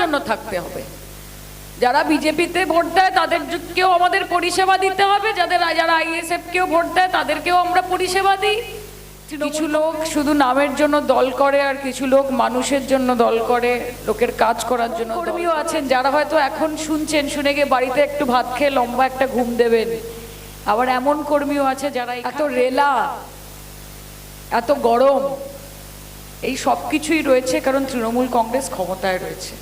জন্য থাকতে হবে। যারা বিজেপিতে ভোট দেয় তাদেরকেও আমাদের পরিষেবা দিতে হবে। যাদের যারা আইএসএফ কেও ভোট দেয় তাদেরকেও আমরা পরিষেবা দিই। কিছু লোক শুধু নামের জন্য দল করে আর কিছু লোক মানুষের জন্য দল করে লোকের কাজ করার জন্য কর্মীও আছেন যারা হয়তো এখন শুনছেন শুনে গিয়ে বাড়িতে একটু ভাত খেয়ে লম্বা একটা ঘুম দেবেন। আবার এমন কর্মীও আছে যারা এত রেলা এত গরম এই সব কিছুই রয়েছে কারণ তৃণমূল কংগ্রেস ক্ষমতায় রয়েছে।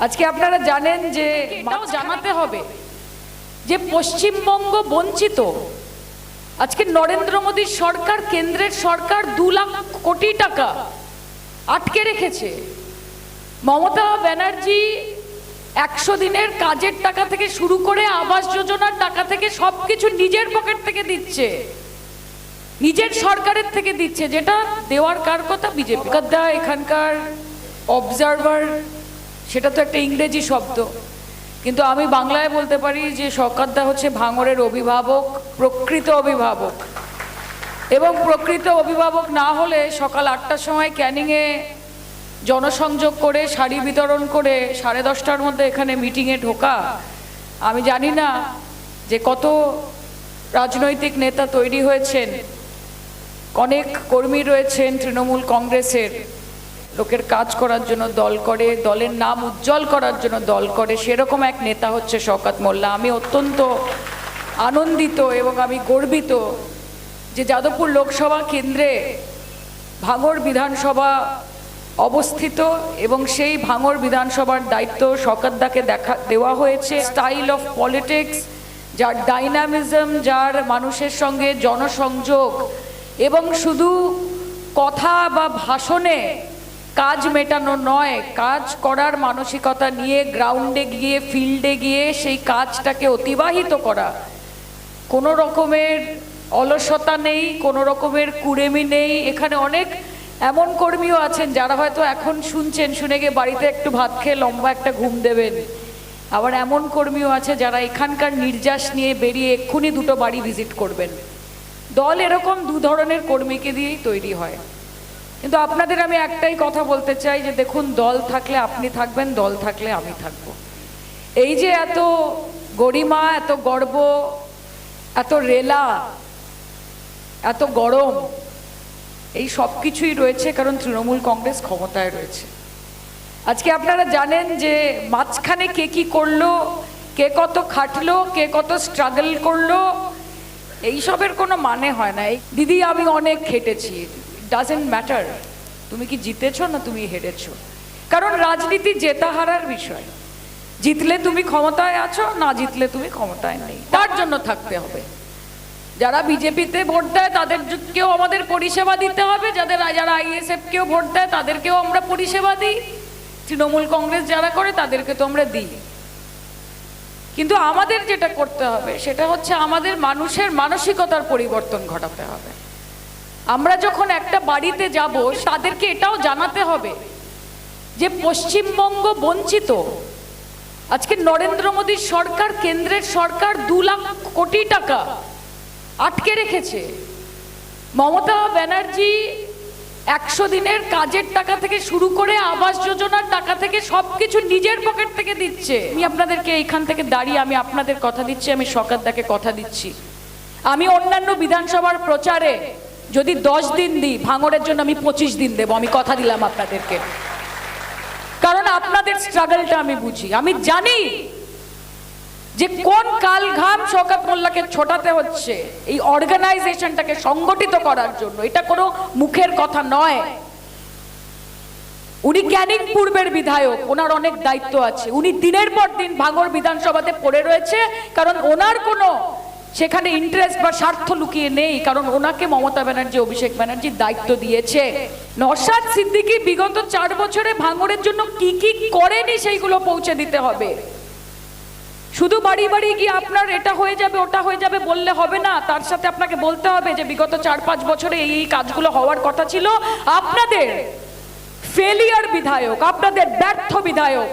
আজকে আপনারা জানেন যে এটাও জানাতে হবে যে পশ্চিমবঙ্গ বঞ্চিত। আজকে নরেন্দ্র মোদীর সরকার কেন্দ্রের সরকার দু লাখ কোটি টাকা আটকে রেখেছে। মমতা ব্যানার্জি একশো দিনের কাজের টাকা থেকে শুরু করে আবাস যোজনার টাকা থেকে সব কিছু নিজের পকেট থেকে দিচ্ছে। নিজের সরকারের থেকে দিচ্ছে যেটা দেওয়ার কার কথা? বিজেপি। দা এখানকার অবজারভার সেটা তো একটা ইংরেজি শব্দ। কিন্তু আমি বাংলায় বলতে পারি যে শকাদ্দা হচ্ছে ভাঙরের অভিভাবক, প্রকৃত অভিভাবক। এবং প্রকৃত অভিভাবক না হলে সকাল আটটার সময় ক্যানিংয়ে জনসংযোগ করে, শাড়ি বিতরণ করে সাড়ে দশটার মধ্যে এখানে মিটিংয়ে ঢোকা। আমি জানি না যে কত রাজনৈতিক নেতা তৈরি হয়েছেন, অনেক কর্মী রয়েছেন তৃণমূল কংগ্রেসের। লোকের কাজ করার জন্য দল করে, দলের নাম উজ্জ্বল করার জন্য দল করে, সেরকম এক নেতা হচ্ছে শওকত মোল্লা। আমি অত্যন্ত আনন্দিত এবং আমি গর্বিত যে যাদবপুর লোকসভা কেন্দ্রে ভাঙর বিধানসভা অবস্থিত এবং সেই ভাঙর বিধানসভার দায়িত্ব শকাদ্দাকে দেখা, দেওয়া হয়েছে। স্টাইল অফ পলিটিক্স, যার ডাইনামিজম, যার মানুষের সঙ্গে জনসংযোগ এবং শুধু কথা বা ভাষণে কাজ মেটানো নয়, কাজ করার মানসিকতা নিয়ে গ্রাউন্ডে গিয়ে ফিল্ডে গিয়ে সেই কাজটাকে অতিবাহিত করা। কোনো রকমের অলসতা নেই, কোনো রকমের কুড়েমি নেই। এখানে অনেক এমন কর্মীও আছেন যারা হয়তো এখন শুনছেন, শুনে গিয়ে বাড়িতে একটু ভাত খেয়ে লম্বা একটা ঘুম দেবেন। আবার এমন কর্মীও আছে যারা এখানকার নির্যাস নিয়ে বেরিয়ে এক্ষুনি দুটো বাড়ি ভিজিট করবেন। দল এরকম দু ধরনের কর্মীকে দিয়েই তৈরি হয়। কিন্তু আপনাদের আমি একটাই কথা বলতে চাই যে দেখুন, দল থাকলে আপনি থাকবেন, দল থাকলে আমি থাকব। এই যে এত গরিমা, এত গর্ব, এত রেলা, এত গরম, এই সব কিছুই রয়েছে কারণ তৃণমূল কংগ্রেস ক্ষমতায় রয়েছে। আজকে আপনারা জানেন যে মাঝখানে কে কি করল, কে কত খাটলো, কে কত স্ট্রাগল করল, এইসবের কোনো মানে হয় না। এই দিদি, আমি অনেক খেটেছি ডাজেন্ট ম্যাটার তুমি কি জিতেছো না তুমি হেরেছো। কারণ রাজনীতি জেতা হারার বিষয়। জিতলে তুমি ক্ষমতায় আছো, না জিতলে তুমি ক্ষমতায় নেই। তার জন্য থাকতে হবে। যারা বিজেপিতে ভোট দেয়, তাদেরকেও আমাদের পরিষেবা দিতে হবে। যাদের যারা আইএসএফ কেও ভোট দেয়, তাদেরকেও আমরা পরিষেবা দিই। তৃণমূল কংগ্রেস যারা করে, তাদেরকে তো আমরা দিই। কিন্তু আমাদের যেটা করতে হবে, সেটা হচ্ছে আমাদের মানুষের মানসিকতার পরিবর্তন ঘটাতে হবে। আমরা যখন একটা বাড়িতে যাব, তাদেরকে এটাও জানাতে হবে যে পশ্চিমবঙ্গ বঞ্চিত। আজকে নরেন্দ্র মোদীর সরকার, কেন্দ্রের সরকার দু লাখ কোটি টাকা আটকে রেখেছে। মমতা ব্যানার্জি একশো দিনের কাজের টাকা থেকে শুরু করে আবাস যোজনার টাকা থেকে সব কিছু নিজের পকেট থেকে দিচ্ছে। আমি আপনাদেরকে এইখান থেকে দাঁড়িয়ে আমি আপনাদের কথা দিচ্ছি, আমি সকারদাকে কথা দিচ্ছি। আমি অন্যান্য বিধানসভার প্রচারে যদি দশ দিন দিই ভাঙরের জন্য আমি পঁচিশ দিন দেবো, আমি কথা দিলাম আপনাদেরকে। কারণ আপনাদের স্ট্রাগলটা আমি বুঝি। আমি জানি যে কোন কাল ঘাম শওকত মোল্লাকে ছোটাতে হচ্ছে এই অর্গানাইজেশনটাকে সংগঠিত করার জন্য। এটা কোনো মুখের কথা নয়। উনি ক্যানিং পূর্বের বিধায়ক, ওনার অনেক দায়িত্ব আছে। উনি দিনের পর দিন ভাঙর বিধানসভাতে পড়ে রয়েছে, কারণ ওনার কোনো সেখানে ইন্টারেস্ট বা স্বার্থ লুকিয়ে নেই, কারণ ওনাকে মমতা ব্যানার্জি, অভিষেক ব্যানার্জি দায়িত্ব দিয়েছে। নসাদ সিদ্দিকি বিগত চার বছরে ভাঙরের জন্য কি কি করেনি সেইগুলো পৌঁছে দিতে হবে। শুধু বাড়ি বাড়ি গিয়ে আপনার এটা হয়ে যাবে, ওটা হয়ে যাবে বললে হবে না, তার সাথে আপনাকে বলতে হবে যে বিগত চার পাঁচ বছরে এই কাজগুলো হওয়ার কথা ছিল। আপনাদের ফেলিয়ার বিধায়ক, আপনাদের ব্যর্থ বিধায়ক